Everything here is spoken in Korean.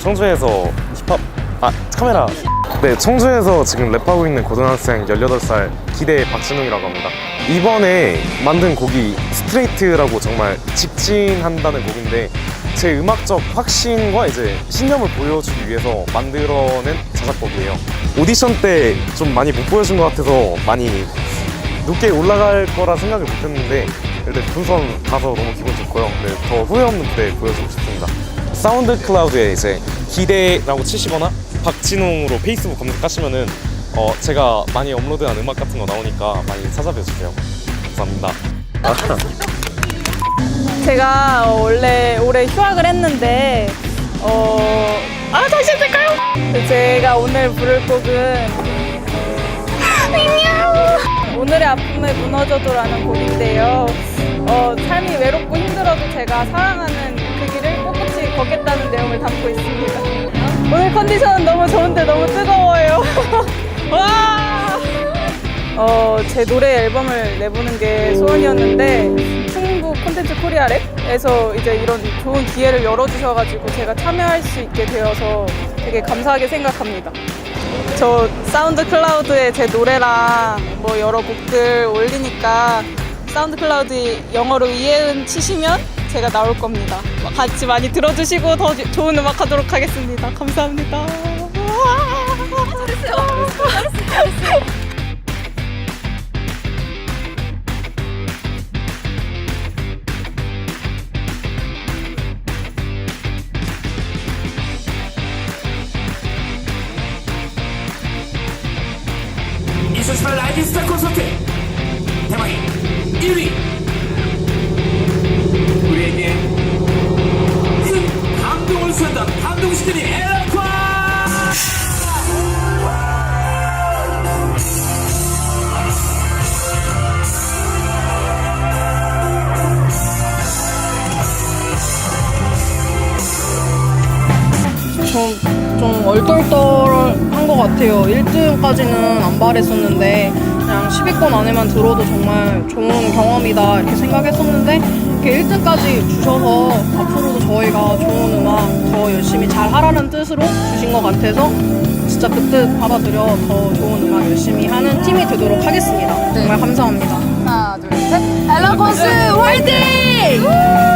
청주에서 힙합 아 카메라 네 청주에서 지금 랩하고 있는 고등학생 18살 기대 박진웅이라고 합니다 이번에 만든 곡이 스트레이트라고 정말 직진한다는 곡인데 제 음악적 확신과 이제 신념을 보여주기 위해서 만들어낸 자작곡이에요 오디션 때 좀 많이 못 보여준 것 같아서 많이 높게 올라갈 거라 생각을 못 했는데 일단 본선 가서 너무 기분 좋고요. 네, 더 후회 없는 무대 보여주고 싶습니다. 사운드 클라우드에 이제 기대라고 치시거나 박진웅으로 페이스북 검색하시면은 어, 제가 많이 업로드한 음악 같은 거 나오니까 많이 찾아뵈 주세요. 감사합니다. 제가 원래 올해 휴학을 했는데 어... 아 다시 될까요? 제가 오늘 부를 곡은 오늘의 아픔에 무너져도라는 곡인데요 어, 삶이 외롭고 힘들어도 제가 사랑하는 걷겠다는 내용을 담고 있습니다 오늘 컨디션은 너무 좋은데 너무 뜨거워요 와! 어, 제 노래 앨범을 내보는 게 소원이었는데 충북 콘텐츠 코리아랩에서 이제 이런 좋은 기회를 열어주셔가지고 제가 참여할 수 있게 되어서 되게 감사하게 생각합니다. 저 사운드 클라우드에 제 노래랑 뭐 여러 곡들 올리니까 사운드 클라우드 영어로 이해은 치시면 제가 나올 겁니다. 같이 많이 들어주시고 더 좋은 음악 하도록 하겠습니다. 감사합니다. 이천십팔 라이징 스타 콘서트 얼떨떨한 것 같아요. 1등까지는 안 바랬었는데 그냥 10위권 안에만 들어도 정말 좋은 경험이다 이렇게 생각했었는데 이렇게 1등까지 주셔서 앞으로도 저희가 좋은 음악 더 열심히 잘 하라는 뜻으로 주신 것 같아서 진짜 그 뜻 받아들여 더 좋은 음악 열심히 하는 팀이 되도록 하겠습니다. 정말 감사합니다. 하나, 둘, 셋. 엘러콘스 화이팅!